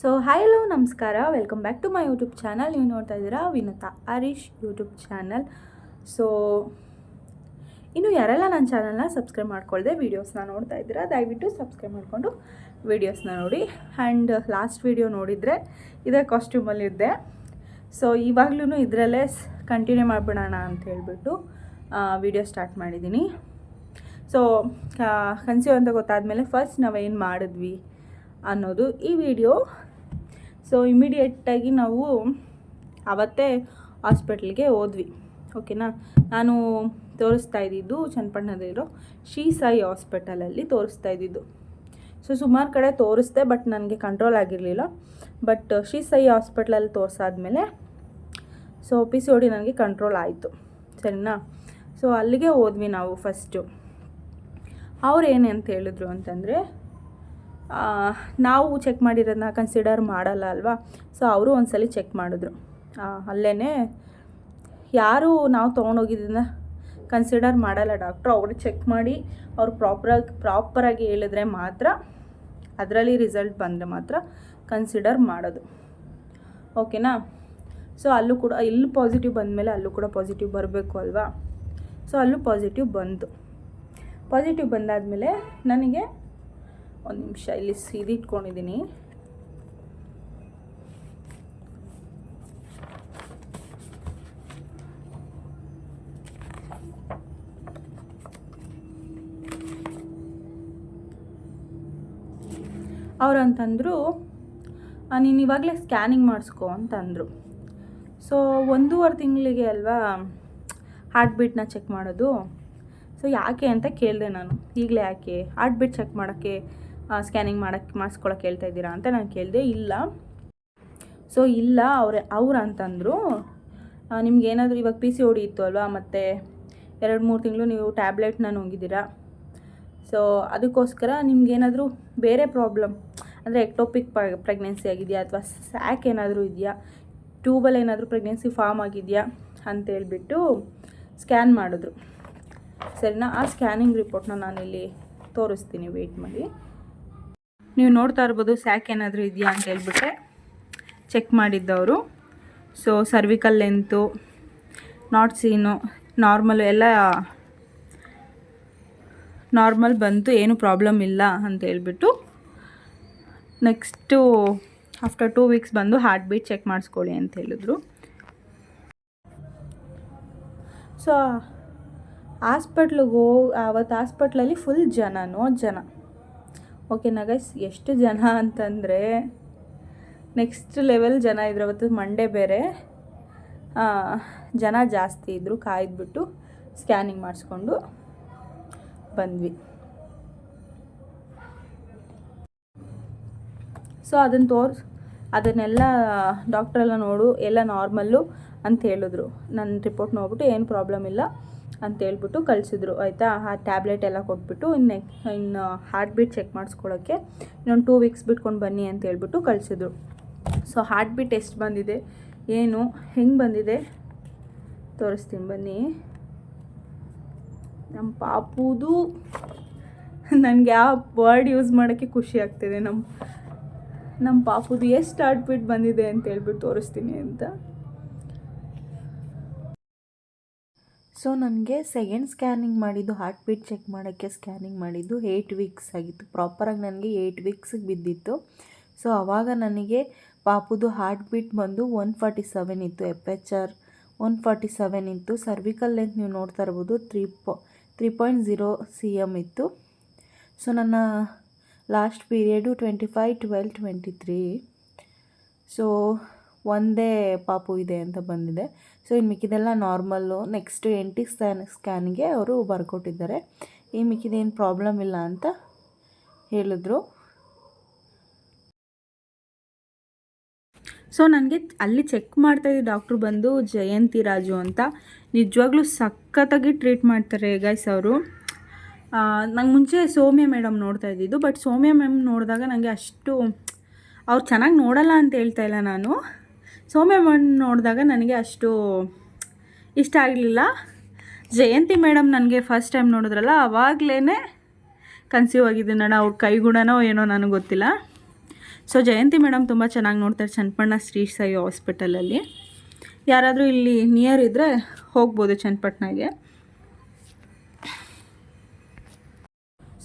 So hi hello ನಮಸ್ಕಾರ welcome back to my YouTube channel ನೀವು ನೋಡ್ತಾ ಇದ್ದೀರಾ? Vinatha Harish YouTube channel so ಇನ್ನು ಯಾರೆಲ್ಲ ನನ್ನ ಚಾನಲ್ನ ಸಬ್ಸ್ಕ್ರೈಬ್ ಮಾಡ್ಕೊಳ್ಳದೆ ವೀಡಿಯೋಸ್ನ ನೋಡ್ತಾ ಇದ್ದೀರಾ, ದಯವಿಟ್ಟು ಸಬ್ಸ್ಕ್ರೈಬ್ ಮಾಡಿಕೊಂಡು ವೀಡಿಯೋಸ್ನ ನೋಡಿ. ಆ್ಯಂಡ್ ಲಾಸ್ಟ್ ವೀಡಿಯೋ ನೋಡಿದರೆ ಇದೇ ಕಾಸ್ಟ್ಯೂಮಲ್ಲಿದ್ದೆ ಸೊ ಇವಾಗ್ಲೂ ಇದರಲ್ಲೇ ಕಂಟಿನ್ಯೂ ಮಾಡಿಬಿಡೋಣ ಅಂತ ಹೇಳ್ಬಿಟ್ಟು ವಿಡಿಯೋ ಸ್ಟಾರ್ಟ್ ಮಾಡಿದ್ದೀನಿ. ಸೊ ಕನ್ಸ್ಯೂ ಅಂತ ಗೊತ್ತಾದಮೇಲೆ ಫಸ್ಟ್ ನಾವೇನು ಮಾಡಿದ್ವಿ ಅನ್ನೋದು ಈ ವಿಡಿಯೋ ಸೊ ಇಮಿಡಿಯೇಟಾಗಿ ನಾವು ಆವತ್ತೇ ಹಾಸ್ಪಿಟ್ಲಿಗೆ ಹೋದ್ವಿ. ಓಕೆನಾ ನಾನು ತೋರಿಸ್ತಾ ಇದ್ದಿದ್ದು ಚನ್ನಪಟ್ಟಣದಲ್ಲಿರೋ ಶ್ರೀ ಸಾಯಿ ಹಾಸ್ಪಿಟಲಲ್ಲಿ ತೋರಿಸ್ತಾ ಇದ್ದಿದ್ದು. ಸೊ ಸುಮಾರು ಕಡೆ ತೋರಿಸ್ದೆ ಬಟ್ ನನಗೆ ಕಂಟ್ರೋಲ್ ಆಗಿರಲಿಲ್ಲ. ಬಟ್ ಶ್ರೀ ಸಾಯಿ ಹಾಸ್ಪಿಟ್ಲಲ್ಲಿ ತೋರಿಸಾದ್ಮೇಲೆ ಸೊ ಪಿ ಸಿ ಡಿ ನನಗೆ ಕಂಟ್ರೋಲ್ ಆಯಿತು. ಸರಿನಾ? ಸೊ ಅಲ್ಲಿಗೆ ಹೋದ್ವಿ ನಾವು ಫಸ್ಟು ಅವ್ರು ಏನು ಅಂತ ಹೇಳಿದ್ರು ಅಂತಂದರೆ ನಾವು ಚೆಕ್ ಮಾಡಿರೋದನ್ನ ಕನ್ಸಿಡರ್ ಮಾಡಲ್ಲ ಅಲ್ವಾ? ಸೊ ಅವರು ಒಂದ್ಸಲಿ ಚೆಕ್ ಮಾಡಿದ್ರು. ಅಲ್ಲೇ ಯಾರು ನಾವು ತೊಗೊಂಡೋಗಿದ್ದನ್ನ ಕನ್ಸಿಡರ್ ಮಾಡಲ್ಲ ಡಾಕ್ಟ್ರು ಅವರು ಚೆಕ್ ಮಾಡಿ ಅವ್ರು ಪ್ರಾಪರಾಗಿ ಪ್ರಾಪರಾಗಿ ಹೇಳಿದ್ರೆ ಮಾತ್ರ ಅದರಲ್ಲಿ ರಿಸಲ್ಟ್ ಬಂದರೆ ಮಾತ್ರ ಕನ್ಸಿಡರ್ ಮಾಡೋದು. ಓಕೆನಾ ಸೊ ಅಲ್ಲೂ ಕೂಡ, ಇಲ್ಲಿ ಪಾಸಿಟಿವ್ ಬಂದಮೇಲೆ ಅಲ್ಲೂ ಕೂಡ ಪಾಸಿಟಿವ್ ಬರಬೇಕು ಅಲ್ವಾ? ಸೊ ಅಲ್ಲೂ ಪಾಸಿಟಿವ್ ಬಂತು. ಪಾಸಿಟಿವ್ ಬಂದಾದಮೇಲೆ ನನಗೆ ಒಂದು ನಿಮಿಷ ಇಲ್ಲಿ ಸೀದಿ ಇಟ್ಕೊಂಡಿದ್ದೀನಿ ಅವ್ರು ಅಂತಂದರು ನೀನು ಇವಾಗಲೇ ಸ್ಕ್ಯಾನಿಂಗ್ ಮಾಡಿಸ್ಕೊ ಅಂತಂದರು. ಸೊ ಒಂದೂವರೆ ತಿಂಗಳಿಗೆ ಅಲ್ವಾ ಹಾರ್ಟ್ ಬೀಟ್ನ ಚೆಕ್ ಮಾಡೋದು. ಸೊ ಯಾಕೆ ಅಂತ ಕೇಳಿದೆ ನಾನು. ಈಗಲೇ ಯಾಕೆ? ಹಾರ್ಟ್ ಬೀಟ್ ಚೆಕ್ ಮಾಡೋಕ್ಕೆ ಸ್ಕ್ಯಾನಿಂಗ್ ಮಾಡೋಕ್ಕೆ ಮಾಡಿಸ್ಕೊಳಕ್ಕೆ ಹೇಳ್ತಾ ಇದ್ದೀರಾ ಅಂತ ನಾನು ಕೇಳಿದೆ, ಇಲ್ಲ. ಸೊ ಇಲ್ಲ, ಅವ್ರೆ, ಅವ್ರು ಅಂತಂದರು ನಿಮ್ಗೆ ಏನಾದರೂ ಇವಾಗ ಪಿ ಸಿ ಓಡಿ ಇತ್ತು ಅಲ್ವಾ, ಮತ್ತು ಎರಡು ಮೂರು ತಿಂಗಳು ನೀವು ಟ್ಯಾಬ್ಲೆಟ್ನ ನುಂಗಿದ್ದೀರಾ? ಸೊ ಅದಕ್ಕೋಸ್ಕರ ನಿಮ್ಗೇನಾದರೂ ಬೇರೆ ಪ್ರಾಬ್ಲಮ್, ಅಂದರೆ ಎಕ್ಟೋಪಿಕ್ ಪ್ರೆಗ್ನೆನ್ಸಿ ಆಗಿದೆಯಾ, ಅಥವಾ ಸ್ಯಾಕ್ ಏನಾದರೂ ಇದೆಯಾ, ಟ್ಯೂಬಲ್ ಏನಾದರೂ ಪ್ರೆಗ್ನೆನ್ಸಿ ಫಾರ್ಮ್ ಆಗಿದೆಯಾ ಅಂತೇಳ್ಬಿಟ್ಟು ಸ್ಕ್ಯಾನ್ ಮಾಡಿದ್ರು. ಸರಿನಾ? ಆ ಸ್ಕ್ಯಾನಿಂಗ್ ರಿಪೋರ್ಟ್ನ ನಾನಿಲ್ಲಿ ತೋರಿಸ್ತೀನಿ, ವೇಟ್ ಮಾಡಿ. ನೀವು ನೋಡ್ತಾ ಇರ್ಬೋದು ಸ್ಯಾಕ್ ಏನಾದರೂ ಇದೆಯಾ ಅಂತ ಹೇಳ್ಬಿಟ್ಟೆ check ಮಾಡಿದ್ದವರು. So cervical length not seen normal ಎಲ್ಲ ನಾರ್ಮಲ್ ಬಂತು, ಏನು ಪ್ರಾಬ್ಲಮ್ ಇಲ್ಲ ಅಂತ ಹೇಳ್ಬಿಟ್ಟು ನೆಕ್ಸ್ಟು ಆಫ್ಟರ್ ಟೂ ವೀಕ್ಸ್ ಬಂದು ಹಾರ್ಟ್ ಬೀಟ್ ಚೆಕ್ ಮಾಡಿಸ್ಕೊಳ್ಳಿ ಅಂತ ಹೇಳಿದ್ರು. ಸೊ ಹಾಸ್ಪಿಟ್ಲಿಗೆ ಹೋಗಿ ಆವತ್ತು ಹಾಸ್ಪಿಟ್ಲಲ್ಲಿ ಫುಲ್ ಜನನೋ ಜನ. ಓಕೆನಾ ಗೈಸ್ ಎಷ್ಟು ಜನ ಅಂತಂದರೆ ನೆಕ್ಸ್ಟ್ ಲೆವೆಲ್ ಜನ ಇದ್ರು, ಅವತ್ತು ಮಂಡೇ ಬೇರೆ. ಜನ ಜಾಸ್ತಿ ಇದ್ದರು ಕಾಯ್ದುಬಿಟ್ಟು ಸ್ಕ್ಯಾನಿಂಗ್ ಮಾಡಿಸ್ಕೊಂಡು ಬಂದ್ವಿ. ಸೊ ಅದನ್ನು ತೋರ್ಸ್, ಅದನ್ನೆಲ್ಲ ಡಾಕ್ಟ್ರೆಲ್ಲ ನೋಡು, ಎಲ್ಲ ನಾರ್ಮಲ್ಲು ಅಂತ ಹೇಳಿದ್ರು. ನನ್ನ ರಿಪೋರ್ಟ್ ನೋಡ್ಬಿಟ್ಟು ಏನು ಪ್ರಾಬ್ಲಮ್ ಇಲ್ಲ ಅಂತ ಹೇಳ್ಬಿಟ್ಟು ಕಳಿಸಿದ್ರು, ಆಯಿತಾ? ಆ ಟ್ಯಾಬ್ಲೆಟ್ ಎಲ್ಲ ಕೊಟ್ಬಿಟ್ಟು ಇನ್ನು ಇನ್ನು ಹಾರ್ಟ್ ಬೀಟ್ ಚೆಕ್ ಮಾಡಿಸ್ಕೊಳ್ಳೋಕ್ಕೆ ಇನ್ನೊಂದು ಟೂ ವೀಕ್ಸ್ ಬಿಟ್ಕೊಂಡು ಬನ್ನಿ ಅಂತ ಹೇಳ್ಬಿಟ್ಟು ಕಳಿಸಿದ್ರು. ಸೊ ಹಾರ್ಟ್ ಬೀಟ್ ಎಷ್ಟು ಬಂದಿದೆ? ಏನು? ಹೆಂಗೆ ಬಂದಿದೆ? ತೋರಿಸ್ತೀನಿ ಬನ್ನಿ. ನಮ್ಮ ಪಾಪುದು. ನನಗೆ ಯಾವ ವರ್ಡ್ ಯೂಸ್ ಮಾಡೋಕ್ಕೆ ಖುಷಿ ಆಗ್ತಿದೆ ನಮ್ಮ ನಮ್ಮ ಪಾಪುದು ಎಷ್ಟು ಹಾರ್ಟ್ ಬೀಟ್ ಬಂದಿದೆ ಅಂತ ಹೇಳ್ಬಿಟ್ಟು ತೋರಿಸ್ತೀನಿ ಅಂತ. ಸೊ ನನಗೆ ಸೆಕೆಂಡ್ ಸ್ಕ್ಯಾನಿಂಗ್ ಮಾಡಿದ್ದು ಹಾರ್ಟ್ ಬೀಟ್ ಚೆಕ್ ಮಾಡೋಕ್ಕೆ ಸ್ಕ್ಯಾನಿಂಗ್ ಮಾಡಿದ್ದು ಏಯ್ಟ್ ವೀಕ್ಸ್ ಆಗಿತ್ತು. ಪ್ರಾಪರಾಗಿ ನನಗೆ ಏಯ್ಟ್ ವೀಕ್ಸಿಗೆ ಬಿದ್ದಿತ್ತು. ಸೊ ಆವಾಗ ನನಗೆ ಪಾಪುದು ಹಾರ್ಟ್ ಬೀಟ್ ಬಂದು ಒನ್ ಫಾರ್ಟಿ ಸೆವೆನ್ ಇತ್ತು. F H R one forty seven ಇತ್ತು. ಸರ್ವಿಕಲ್ ಲೆಂತ್ ನೀವು ನೋಡ್ತಾ ಇರ್ಬೋದು ತ್ರೀ ಪೊ three point zero C M ಇತ್ತು. ಸೊ ನನ್ನ last period twenty five twelve twenty three so ಒಂದೇ ಪಾಪು ಇದೆ ಅಂತ ಬಂದಿದೆ. ಸೊ ಇನ್ನು ಮಿಕ್ಕಿದೆಲ್ಲ ನಾರ್ಮಲ್ಲು. ನೆಕ್ಸ್ಟ್ ಎಂಟಿ ಸ್ಕ್ಯಾನ್ ಸ್ಕ್ಯಾನಿಗೆ ಅವರು ಬರ್ಕೊಟ್ಟಿದ್ದಾರೆ. ಈ ಮಿಕ್ಕಿದೇನು ಪ್ರಾಬ್ಲಮ್ ಇಲ್ಲ ಅಂತ ಹೇಳಿದ್ರು. ಸೊ ನನಗೆ ಅಲ್ಲಿ ಚೆಕ್ ಮಾಡ್ತಾ ಮಾಡ್ತಾಯಿದ್ದ ಡಾಕ್ಟ್ರು ಬಂದು ಜಯಂತಿ ರಾಜು ಅಂತ. ನಿಜವಾಗ್ಲೂ ಸಖತ್ತಾಗಿ ಟ್ರೀಟ್ ಮಾಡ್ತಾರೆ ಗೈಸ್ ಅವರು. ನಂಗೆ ಮುಂಚೆ ಸೌಮ್ಯ ಮೇಡಮ್ ನೋಡ್ತಾ ಇದ್ದಿದ್ದು ಬಟ್ ಸೌಮ್ಯ ಮ್ಯಾಮ್ ನೋಡಿದಾಗ ನನಗೆ ಅಷ್ಟು, ಅವ್ರು ಚೆನ್ನಾಗಿ ನೋಡಲ್ಲ ಅಂತ ಹೇಳ್ತಾ ಇಲ್ಲ ನಾನು. ಸೌಮ್ಯ ಮೇಡಮ್ ನೋಡಿದಾಗ ನನಗೆ ಅಷ್ಟು ಇಷ್ಟ ಆಗಲಿಲ್ಲ. ಜಯಂತಿ ಮೇಡಮ್ ನನಗೆ ಫಸ್ಟ್ ಟೈಮ್ ನೋಡಿದ್ರಲ್ಲ ಆವಾಗಲೇ ಕನ್ಸೀವ್ ಆಗಿದ್ದೆ ನಾನು ಅವ್ರ ಕೈಗುಣನೋ ಏನೋ ನನಗೆ ಗೊತ್ತಿಲ್ಲ. ಸೊ ಜಯಂತಿ ಮೇಡಮ್ ತುಂಬ ಚೆನ್ನಾಗಿ ನೋಡ್ತಾರೆ ಚನ್ನಪಣ್ಣ ಶ್ರೀ ಸಾಯಿ ಹಾಸ್ಪಿಟಲಲ್ಲಿ ಯಾರಾದರೂ ಇಲ್ಲಿ ನಿಯರ್ ಇದ್ದರೆ ಹೋಗ್ಬೋದು ಚನ್ನಪಟ್ಟಣಗೆ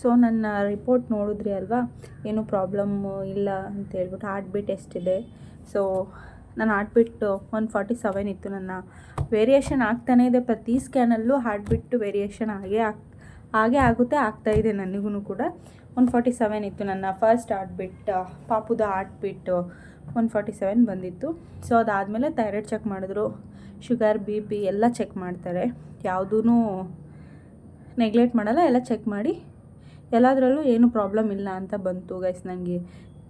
ಸೊ ನನ್ನ ರಿಪೋರ್ಟ್ ನೋಡಿದ್ರಿ ಅಲ್ವಾ? ಏನೂ ಪ್ರಾಬ್ಲಮ್ಮು ಇಲ್ಲ ಅಂತ ಹೇಳ್ಬಿಟ್ಟು ಹಾರ್ಟ್ ಬೀಟ್ ಎಷ್ಟಿದೆ. ಸೊ ನನ್ನ heart beat one forty seven ಇತ್ತು. ನನ್ನ ವೇರಿಯೇಷನ್ ಆಗ್ತಾನೇ ಇದೆ. ಪ್ರತಿ ಸ್ಕ್ಯಾನಲ್ಲೂ ಹಾರ್ಟ್ ಬಿಟ್ಟು ವೇರಿಯೇಷನ್ ಹಾಗೆ ಆಗ್, ಹಾಗೆ ಆಗುತ್ತೆ, ಆಗ್ತಾ ಇದೆ ನನಗೂ ಕೂಡ. ಒನ್ ಫಾರ್ಟಿ ಸೆವೆನ್ ಇತ್ತು ನನ್ನ first heart beat ಪಾಪುದ heart beat one forty seven ಬಂದಿತ್ತು. ಸೊ ಅದಾದಮೇಲೆ ಥೈರಾಯ್ಡ್ ಚೆಕ್ ಮಾಡಿದ್ರು. ಶುಗರ್ ಬಿ ಪಿ ಎಲ್ಲ ಚೆಕ್ ಮಾಡ್ತಾರೆ. ಯಾವುದೂ ನೆಗ್ಲೆಕ್ಟ್ ಮಾಡಲ್ಲ, ಎಲ್ಲ ಚೆಕ್ ಮಾಡಿ. ಎಲ್ಲದರಲ್ಲೂ ಏನು ಪ್ರಾಬ್ಲಮ್ ಇಲ್ಲ ಅಂತ ಬಂತು ಗೈಸ್ ನನಗೆ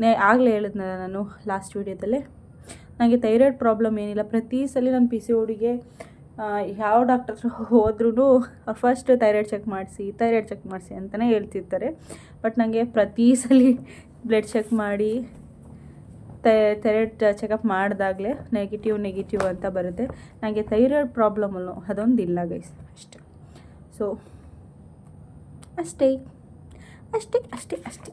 ನೇ, ಆಗಲೇ ಹೇಳಿದ್ನಲ್ಲ ನಾನು ಲಾಸ್ಟ್ ವೀಡಿಯೋದಲ್ಲೇ ನನಗೆ ಥೈರಾಯ್ಡ್ ಪ್ರಾಬ್ಲಮ್ ಏನಿಲ್ಲ. ಪ್ರತಿ ಸಲ ನಾನು ಪಿ ಸಿ ಓಡಿಗೆ ಯಾವ ಡಾಕ್ಟರ್ ಹೋದ್ರೂ ಫಸ್ಟ್ ಥೈರಾಯ್ಡ್ ಚೆಕ್ ಮಾಡಿಸಿ, ಥೈರಾಯ್ಡ್ ಚೆಕ್ ಮಾಡಿಸಿ ಅಂತಲೇ ಹೇಳ್ತಿರ್ತಾರೆ. ಬಟ್ ನನಗೆ ಪ್ರತಿ ಸಲ ಬ್ಲಡ್ ಚೆಕ್ ಮಾಡಿ ಥೈರಾಯ್ಡ್ ಚೆಕಪ್ ಮಾಡಿದಾಗಲೇ ನೆಗೆಟಿವ್ ನೆಗೆಟಿವ್ ಅಂತ ಬರುತ್ತೆ. ನನಗೆ ಥೈರಾಯ್ಡ್ ಪ್ರಾಬ್ಲಮಲ್ಲೂ ಅದೊಂದು ಇಲ್ಲ ಗೈಸ್ ಅಷ್ಟೆ. ಸೊ ಅಷ್ಟೇ ಅಷ್ಟೇ ಅಷ್ಟೇ ಅಷ್ಟೇ.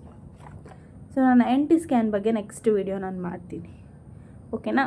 ಸೊ ನಾನು ಎನ್ ಸ್ಕ್ಯಾನ್ ಬಗ್ಗೆ ನೆಕ್ಸ್ಟ್ ವಿಡಿಯೋ ನಾನು ಮಾಡ್ತೀನಿ. ಓಕೆನಾ